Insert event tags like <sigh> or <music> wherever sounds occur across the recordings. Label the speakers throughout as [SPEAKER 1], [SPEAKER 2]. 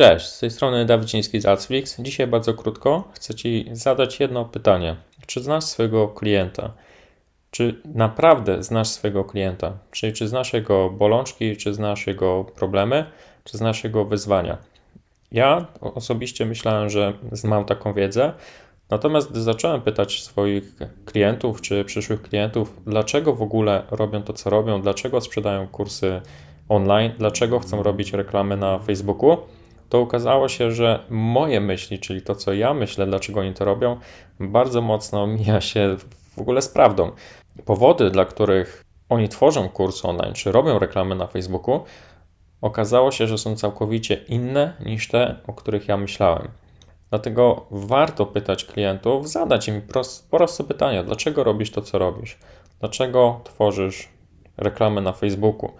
[SPEAKER 1] Cześć, z tej strony Dawiciński z Adsflix. Dzisiaj bardzo krótko chcę Ci zadać jedno pytanie. Czy znasz swojego klienta? Czy naprawdę znasz swojego klienta? Czyli czy znasz jego bolączki, czy znasz jego problemy, czy znasz jego wyzwania? Ja osobiście myślałem, że mam taką wiedzę, natomiast gdy zacząłem pytać swoich klientów czy przyszłych klientów, dlaczego w ogóle robią to, co robią, dlaczego sprzedają kursy online, dlaczego chcą robić reklamy na Facebooku, to okazało się, że moje myśli, czyli to, co ja myślę, dlaczego oni to robią, bardzo mocno <laughs> mija się w ogóle z prawdą. Powody, dla których oni tworzą kurs online, czy robią reklamy na Facebooku, okazało się, że są całkowicie inne niż te, o których ja myślałem. Dlatego warto pytać klientów, zadać im prost, po prostu pytania, dlaczego robisz to, co robisz? Dlaczego tworzysz reklamy na Facebooku?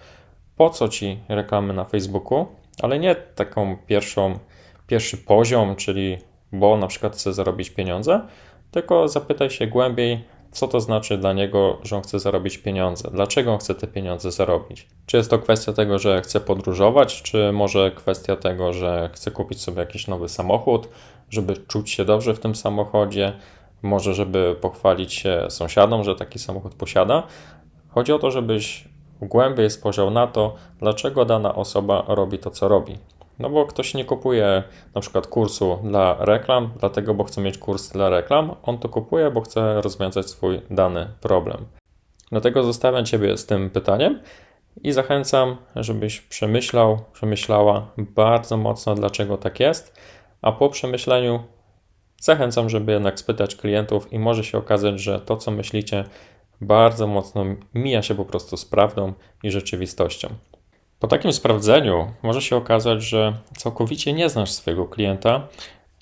[SPEAKER 1] Po co ci reklamy na Facebooku? Ale nie taką pierwszą, pierwszy poziom, czyli bo na przykład chce zarobić pieniądze, tylko zapytaj się głębiej, co to znaczy dla niego, że on chce zarobić pieniądze, dlaczego on chce te pieniądze zarobić. Czy jest to kwestia tego, że chce podróżować, czy może kwestia tego, że chce kupić sobie jakiś nowy samochód, żeby czuć się dobrze w tym samochodzie, może żeby pochwalić się sąsiadom, że taki samochód posiada. Chodzi o to, żebyś głębiej spojrzał na to, dlaczego dana osoba robi to, co robi. No bo ktoś nie kupuje na przykład kursu dla reklam, dlatego, bo chce mieć kurs dla reklam. On to kupuje, bo chce rozwiązać swój dany problem. Dlatego zostawiam Ciebie z tym pytaniem i zachęcam, żebyś przemyślał, przemyślała bardzo mocno, dlaczego tak jest, a po przemyśleniu zachęcam, żeby jednak spytać klientów i może się okazać, że to, co myślicie, bardzo mocno mija się po prostu z prawdą i rzeczywistością. Po takim sprawdzeniu może się okazać, że całkowicie nie znasz swojego klienta.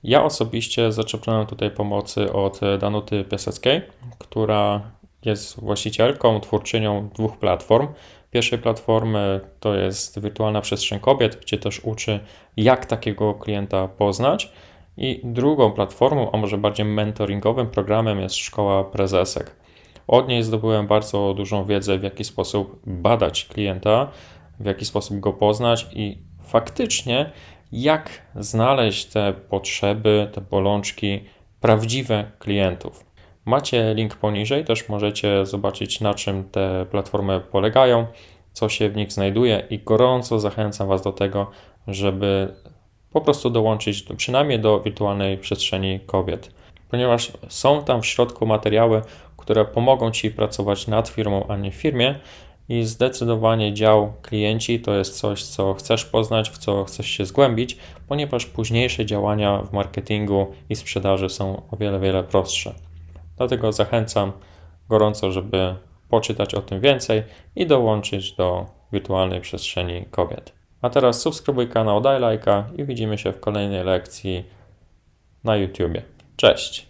[SPEAKER 1] Ja osobiście zaczerpnąłem tutaj pomocy od Danuty Piaseckiej, która jest właścicielką, twórczynią dwóch platform. Pierwszej platformy to jest Wirtualna Przestrzeń Kobiet, gdzie też uczy, jak takiego klienta poznać. I drugą platformą, a może bardziej mentoringowym programem jest Szkoła Prezesek. Od niej zdobyłem bardzo dużą wiedzę, w jaki sposób badać klienta, w jaki sposób go poznać i faktycznie jak znaleźć te potrzeby, te bolączki prawdziwe klientów. Macie link poniżej, też możecie zobaczyć na czym te platformy polegają, co się w nich znajduje i gorąco zachęcam Was do tego, żeby po prostu dołączyć do, przynajmniej do wirtualnej przestrzeni kobiet, ponieważ są tam w środku materiały, które pomogą Ci pracować nad firmą, a nie w firmie. I zdecydowanie dział klienci to jest coś, co chcesz poznać, w co chcesz się zgłębić, ponieważ późniejsze działania w marketingu i sprzedaży są o wiele, wiele prostsze. Dlatego zachęcam gorąco, żeby poczytać o tym więcej i dołączyć do wirtualnej przestrzeni kobiet. A teraz subskrybuj kanał, daj lajka i widzimy się w kolejnej lekcji na YouTubie. Cześć!